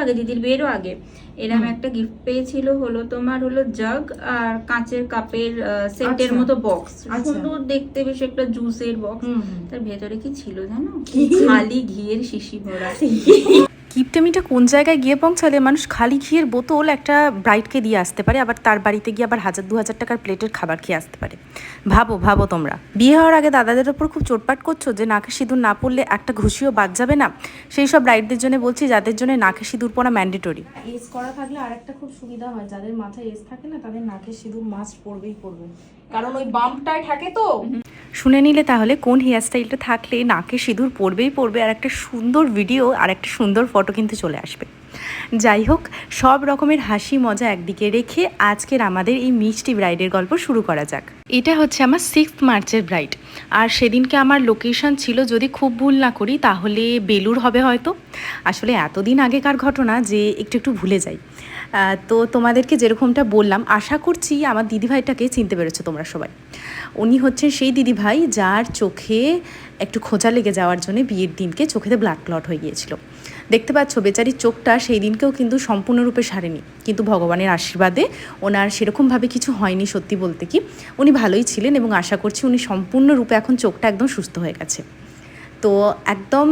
আগে দিদির বিয়েরও আগে। এরকম একটা গিফট পেয়েছিল হলো তোমার হলো জগ আর কাঁচের কাপের সেটের আচ্ছা। মতো বক্স আচ্ছা। সুন্দর দেখতে বেশ একটা জুসের বক্স। তার ভেতরে কি ছিল জানো? খালি ঘিয়ের শিশি ভরা। কিপটেমিটা কোন জায়গায় গিয়ে পৌঁছালে মানুষ খালি ঘিয়ের বোতল একটা ব্রাইডকে দিয়ে আসতে পারে, আবার তার বাড়িতে গিয়ে আবার হাজার দু হাজার টাকার প্লেটের খাবার খেয়ে আসতে পারে। ভাবো ভাবো তোমরা। বিয়ে হওয়ার আগে দাদাদের ওপর খুব চোটপাট করছ যে নাকে সিঁদুর না পড়লে একটা ঘুষিও বাদ যাবে না? সেই সব ব্রাইডদের জন্য বলছি যাদের জন্য নাকে সিঁদুর পরা ম্যান্ডেটরি। এজ করা থাকলে আরেকটা খুব সুবিধা হয়, যাদের মাথায় এজ থাকে না তাদের নাকে সিঁদুর মাস্ক পড়বেই পড়বে। কারণ ওই বাম্পটায় থাকে তো। শুনে নিলে তাহলে কোন হেয়ার হেয়ারস্টাইলটা থাকলে নাকে সিঁদুর পড়বেই পড়বে আর একটা সুন্দর ভিডিও আর একটা সুন্দর ফটো কিন্তু চলে আসবে। যাই হোক, সব রকমের হাসি মজা একদিকে রেখে আজকের আমাদের এই মিষ্টি ব্রাইডের গল্প শুরু করা যাক। এটা হচ্ছে আমার সিক্সথ মার্চের ব্রাইড। আর সেদিনকে আমার লোকেশন ছিল যদি খুব ভুল না করি, তাহলে বেলুর হবে হয়তো। আসলে এতদিন আগেকার ঘটনা যে একটু একটু ভুলে যাই। তো তোমাদেরকে যেরকমটা বললাম, আশা করছি আমার দিদিভাইটাকে চিনতে পেরেছ তোমরা সবাই। উনি হচ্ছেন সেই দিদিভাই যার চোখে একটু খোঁজা লেগে যাওয়ার জন্য বিয়ের দিনকে চোখেতে ব্লাড ক্লট হয়ে গিয়েছিল। দেখতে পাচ্ছ বেচারির চোখটা সেই দিনকেও কিন্তু সম্পূর্ণরূপে সারেনি। কিন্তু ভগবানের আশীর্বাদে ওনার সেরকমভাবে কিছু হয়নি সত্যি বলতে কি। উনি ভালোই ছিলেন এবং আশা করছি উনি সম্পূর্ণরূপে এখন চোখটা একদম সুস্থ হয়ে গেছে। তো একদম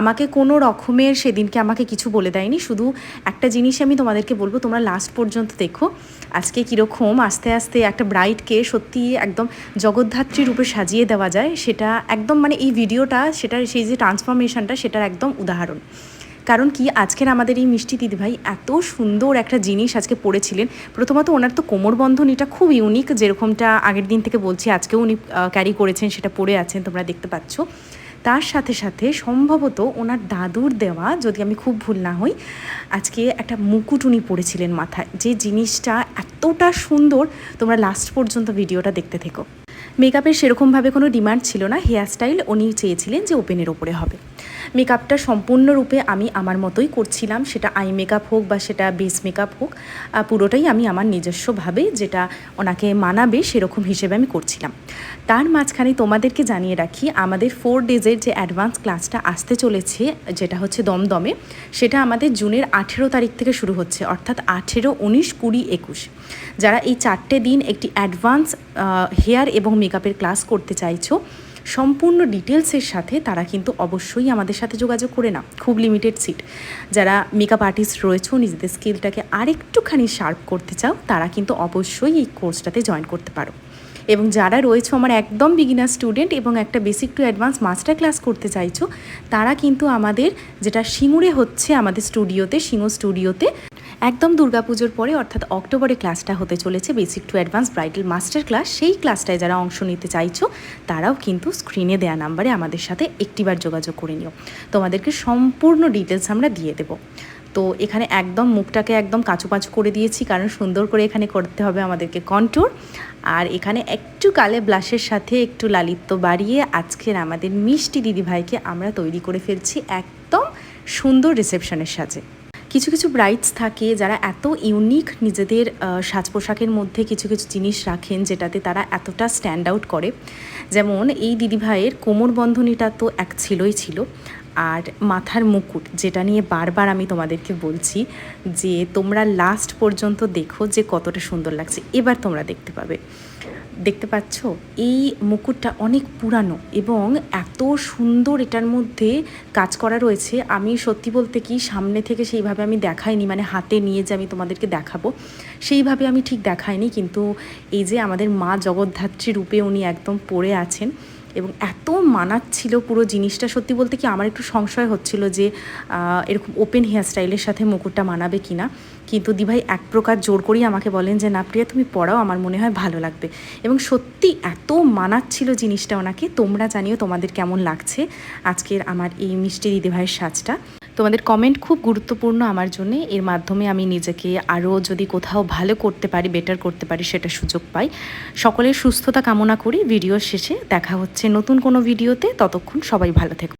আমাকে কোনো রকমের সেদিনকে আমাকে কিছু বলে দেয়নি। শুধু একটা জিনিস আমি তোমাদেরকে বলব, তোমরা লাস্ট পর্যন্ত দেখো। আজকে কীরকম আস্তে আস্তে একটা ব্রাইডকে সত্যি একদম জগদ্ধাত্রী রূপে সাজিয়ে দেওয়া যায়, সেটা একদম মানে এই ভিডিওটা সেটার সেই যে ট্রান্সফরমেশনটা সেটার একদম উদাহরণ। কারণ কি? আজকের আমাদের এই মিষ্টি দিদিভাই এত সুন্দর একটা জিনিস আজকে পড়েছিলেন। প্রথমত ওনার তো কোমর বন্ধন এটা খুব ইউনিক যেরকমটা আগের দিন থেকে বলছি, আজকেও উনি ক্যারি করেছেন, সেটা পরে আছেন, তোমরা দেখতে পাচ্ছ। তার সাথে সাথে সম্ভবত ওনার দাদুর দেওয়া, যদি আমি খুব ভুল না হই, আজকে একটা মুকুট উনি পরেছিলেন মাথায়। যে জিনিসটা এতটা সুন্দর, তোমরা লাস্ট পর্যন্ত ভিডিওটা দেখতে থেকো। মেকআপের সেরকমভাবে কোনো ডিমান্ড ছিল না হেয়ার স্টাইল উনি চেয়েছিলেন যে ওপেনের ওপরে হবে। মেকআপটা সম্পূর্ণরূপে আমি আমার মতোই করছিলাম। সেটা আই মেকআপ হোক বা সেটা বেস মেকআপ হোক পুরোটাই আমি আমার নিজস্বভাবে যেটা ওনাকে মানাবে সেরকম হিসেবে আমি করছিলাম। তার মাঝখানে তোমাদেরকে জানিয়ে রাখি, আমাদের ফোর ডেজের যে অ্যাডভান্স ক্লাসটা আসতে চলেছে, যেটা হচ্ছে দমদমে, সেটা আমাদের জুনের আঠেরো তারিখ থেকে শুরু হচ্ছে, অর্থাৎ আঠেরো, উনিশ, কুড়ি, একুশ। যারা এই চারটে দিন একটি অ্যাডভান্স হেয়ার এবং মেকআপের ক্লাস করতে চাইছো সম্পূর্ণ ডিটেলসের সাথে তারা কিন্তু অবশ্যই আমাদের সাথে যোগাযোগ করে না খুব লিমিটেড সিট যারা মেকআপ আর্টিস্ট রয়েছে, নিজেদের স্কিলটাকে আরেকটুখানি শার্প করতে চাও, তারা কিন্তু অবশ্যই এই কোর্সটাতে জয়েন করতে পারো। এবং যারা রয়েছে আমার একদম বিগিনার স্টুডেন্ট এবং একটা basic to advance master class করতে চাইছো, তারা কিন্তু আমাদের যেটা সিঙ্গুরে হচ্ছে আমাদের স্টুডিওতে সিঙ্গো স্টুডিওতে একদম দুর্গাপুজোর পরে, অর্থাৎ অক্টোবরে ক্লাসটা হতে চলেছে, basic to advance bridal master class. সেই ক্লাসটায় যারা অংশ নিতে চাইছো, তারাও কিন্তু স্ক্রিনে দেওয়া নাম্বারে আমাদের সাথে একটিবার যোগাযোগ করে নিও। তোমাদেরকে সম্পূর্ণ ডিটেলস আমরা দিয়ে দেবো। তো এখানে একদম মুখটাকে একদম কাঁচু পাঁচু করে দিয়েছি, কারণ সুন্দর করে এখানে করতে হবে আমাদেরকে কন্ট্রোর আর এখানে একটু কালে ব্লাশের সাথে একটু লালিত্য বাড়িয়ে আজকের আমাদের মিষ্টি দিদিভাইকে আমরা তৈরি করে ফেলছি একদম সুন্দর রিসেপশনের সাজে। কিছু কিছু ব্রাইডস থাকে যারা এত ইউনিক নিজেদের সাজ পোশাকের মধ্যে কিছু কিছু জিনিস রাখেন যেটাতে তারা এতটা স্ট্যান্ড আউট করে। যেমন এই দিদিভাইয়ের কোমর বন্ধনীটা তো এক ছিলই ছিল। আর মাথার মুকুট, যেটা নিয়ে বারবার আমি তোমাদেরকে বলছি যে তোমরা লাস্ট পর্যন্ত দেখো যে কতটা সুন্দর লাগছে। এবার তোমরা দেখতে পাবে। দেখতে পাচ্ছ? এই মুকুটটা অনেক পুরানো এবং এত সুন্দর এটার মধ্যে কাজ করা রয়েছে। আমি সত্যি বলতে কি সামনে থেকে সেইভাবে আমি দেখাইনি মানে হাতে নিয়ে যে আমি তোমাদেরকে দেখাবো, সেইভাবে আমি ঠিক দেখাইনি। কিন্তু এই যে আমাদের মা জগদ্ধাত্রী রূপে উনি একদম পড়ে আছেন এবং এত মানাচ্ছিল পুরো জিনিসটা। সত্যি বলতে কি আমার একটু সংশয় হচ্ছিল যে এরকম ওপেন হেয়ার স্টাইলের সাথে মুকুটটা মানাবে কি না কিন্তু দিভাই এক প্রকার জোর করেই আমাকে বলেন যে, না প্রিয়া, তুমি পড়াও, আমার মনে হয় ভালো লাগবে। এবং সত্যি এত মানাচ্ছিল জিনিসটা ওনাকে। তোমরা জানিও তোমাদের কেমন লাগছে আজকের আমার এই মিষ্টি দিদিভাইয়ের সাজটা। তোমাদের কমেন্ট খুব গুরুত্বপূর্ণ আমার জন্য। এর মাধ্যমে আমি নিজেকে আরও যদি কোথাও ভালো করতে পারি বেটার করতে পারি সেটা সুযোগ পাই। সকলের সুস্থতা কামনা করি। ভিডিও শেষে দেখা হচ্ছে নতুন কোনো ভিডিওতে ততক্ষণ সবাই ভালো থেকো।